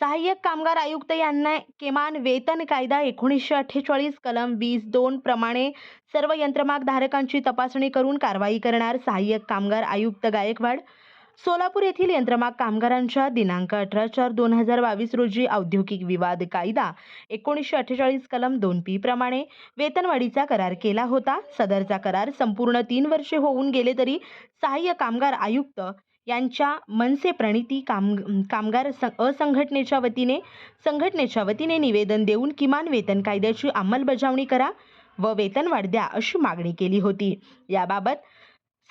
सहाय्यक कामगार आयुक्त यांना किमान वेतन कायदा एकोणीसशे अठ्ठेचाळीस कलम वीस दोन प्रमाणे सर्व यंत्रमाग धारकांची तपासणी करून कारवाई करणार सहाय्यक कामगार आयुक्त गायकवाड. सोलापूर येथील यंत्रमाग कामगारांच्या दिनांक अठरा चार दोन हजार बावीस रोजी औद्योगिक विवाद कायदा एकोणीसशे अठ्ठेचाळीस कलम दोन पी प्रमाणे वेतनवाढीचा करार केला होता. सदरचा करार संपूर्ण तीन वर्षे होऊन गेले तरी सहाय्य कामगार आयुक्त यांच्या मनसे प्रणिती काम कामगार असंघटनेच्या वतीने संघटनेच्या वतीने निवेदन देऊन किमान वेतन कायद्याची अंमलबजावणी करा व वेतनवाढ द्या अशी मागणी केली होती. याबाबत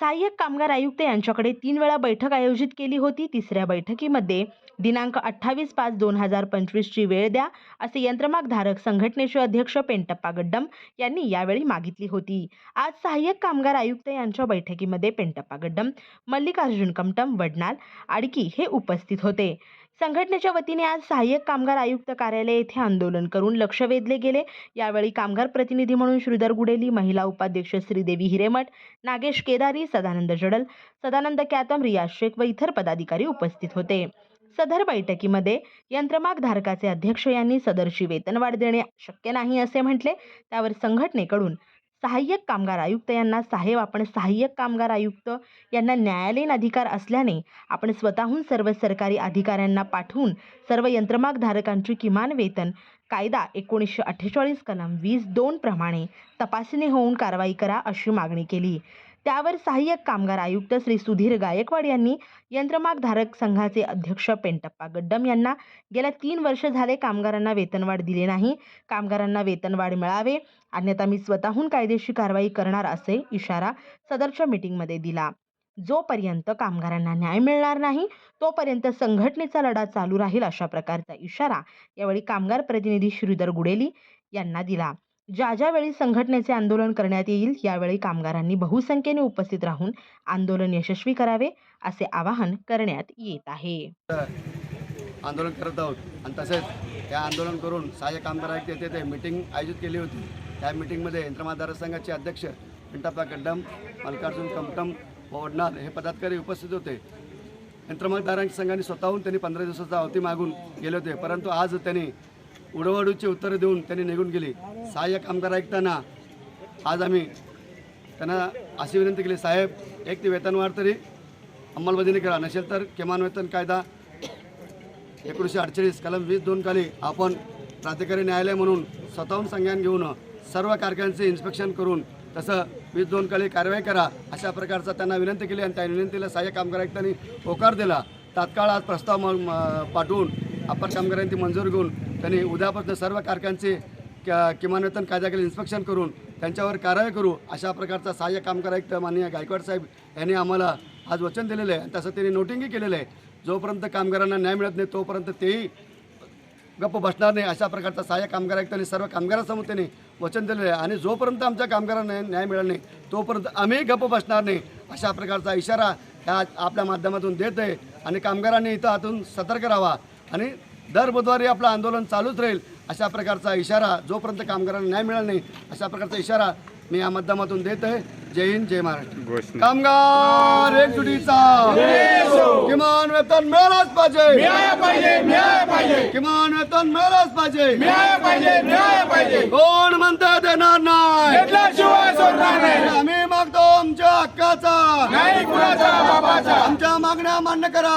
सहाय्यक कामगार आयुक्त यांच्याकडे तीन वेळा बैठक आयोजित केली होती. तिसऱ्या बैठकीमध्ये दिनांक अठ्ठावीस पाच दोन हजार पंचवीसची वेळ द्या असे यंत्रमाग धारक संघटनेचे अध्यक्ष पेंटप्पा गड्डम यांनी यावेळी मागितली होती. आज सहाय्यक कामगार आयुक्त यांच्या बैठकीमध्ये पेंटप्पा गड्डम मल्लिकार्जुन कमटम वडनाल आडकी हे उपस्थित होते. संघटनेच्या वतीने आज सहाय्यक कामगार आयुक्त कार्यालय येथे आंदोलन करून लक्ष वेधले गेले. यावेळी कामगार प्रतिनिधी म्हणून श्रीधर गुडेली महिला उपाध्यक्ष श्रीदेवी हिरेमठ नागेश केदारी सदानंद जडल सदानंद कॅतम रियाज शेख व इतर पदाधिकारी उपस्थित होते. सदर बैठकीमध्ये यंत्रमाग धारकाचे अध्यक्ष यांनी सदरची वेतनवाढ देणे शक्य नाही असे म्हटले. त्यावर संघटनेकडून सहाय्यक कामगार आयुक्त यांना साहेब आपण सहाय्यक कामगार आयुक्त यांना न्यायालयीन अधिकार असल्याने आपण स्वतःहून सर्व सरकारी अधिकाऱ्यांना पाठवून सर्व यंत्रमाग धारकांची किमान वेतन कायदा एकोणीसशे अठ्ठेचाळीस कलम वीस दोन प्रमाणे तपासणी होऊन कारवाई करा अशी मागणी केली. त्यावर सहाय्यक कामगार आयुक्त श्री सुधीर गायकवाड यांनी यंत्रमाग धारक संघाचे अध्यक्ष पेंटप्पा गड्डम यांना गेल्या तीन वर्ष झाले कामगारांना वेतनवाढ दिले नाही. कामगारांना वेतनवाढ मिळावे अन्यथा मी स्वतःहून कायदेशीर कारवाई करणार असे इशारा सदरच्या मीटिंगमध्ये दिला. जोपर्यंत कामगारांना न्याय मिळणार नाही तोपर्यंत संघटनेचा लढा चालू राहील अशा प्रकारचा इशारा यावेळी कामगार प्रतिनिधी श्रीधर गुडेली यांना दिला. ज्या ज्यावेळी संघटनेचे आंदोलन करण्यात येईल यावेळी कामगारांनी बहुसंख्येने उपस्थित राहून आंदोलन यशस्वी करावे असे आवाहन करण्यात येत आहे. आंदोलन करत आहोत आणि तसेच त्या आंदोलन करून सहाय्य कामगार आयुक्त येथे ते मिटिंग आयोजित केली होती. त्या मिटिंगमध्ये यंत्रमाधार संघाचे अध्यक्ष पिंटाप्पा कड्डम मल्लिकार्जुन कमटम वडनाल हे पदाधिकारी उपस्थित होते. यंत्रमागधारांच्या संघाने स्वतःहून त्यांनी पंधरा दिवसाचा अवधी मागून गेले होते परंतु आज त्यांनी उडवडूची उत्तरं देऊन त्यांनी निघून गेली. सहाय्य कामगार ऐकताना आज आम्ही त्यांना अशी विनंती केली साहेब एक ते वेतनवाढ तरी अंमलबजावणी करा. नसेल तर किमान वेतन कायदा एकोणीसशे अडचाळीस कलम वीस दोन खाली आपण प्राधिकारी न्यायालय म्हणून स्वतःहून संज्ञान घेऊन सर्व कारखान्यांचे इन्स्पेक्शन करून तसं वीस दोन खाली कारवाई करा अशा प्रकारचा त्यांना विनंती केली आणि त्या विनंतीला सहाय्यक कामगार आयुक्तांनी होकार दिला. तात्काळ आज प्रस्ताव म- पाठवून अप्पर कामगारांची मंजूर घेऊन त्यांनी उद्यापासून सर्व कारखान्यांचे क- किमान वेतन कायद्याकडे इन्स्पेक्शन करून त्यांच्यावर कारवाई करू अशा प्रकारचा सहाय्यक कामगार आयुक्त माननीय गायकवाड साहेब यांनी आम्हाला आज वचन दिलेलं आहे. आणि तसं त्यांनी नोटिंगही केलेलं आहे. जोपर्यंत कामगारांना न्याय मिळत नाही तोपर्यंत तेही गप्प बसणार नाही अशा प्रकारचा सहाय्यक कामगार आयुक्तांनी सर्व कामगारांसमोर त्यांनी वचन दिलेलं आहे. आणि जोपर्यंत आमच्या कामगारांना न्याय- न्याय मिळाला नाही तोपर्यंत आम्ही गप्प बसणार नाही अशा प्रकारचा इशारा ह्या आपल्या माध्यमातून देत आहे आणि कामगारांनी इथं आतून सतर्क राहावा आणि दर बुधवारी आपलं आंदोलन चालूच राहील. अशा प्रकारचा इशारा जोपर्यंत कामगारांना न्याय मिळाला नाही अशा प्रकारचा इशारा मी या माध्यमातून देत आहे. जय हिंद जय महाराष्ट्र. कामगार एकजुटीचा. किमान वेतन मिळालंच पाहिजे. किमान वेतन मिळालंच पाहिजे. कोण म्हणतं देणार नाही? आम्ही मागतो आमच्या हक्काचा. आमच्या मागण्या मान्य करा.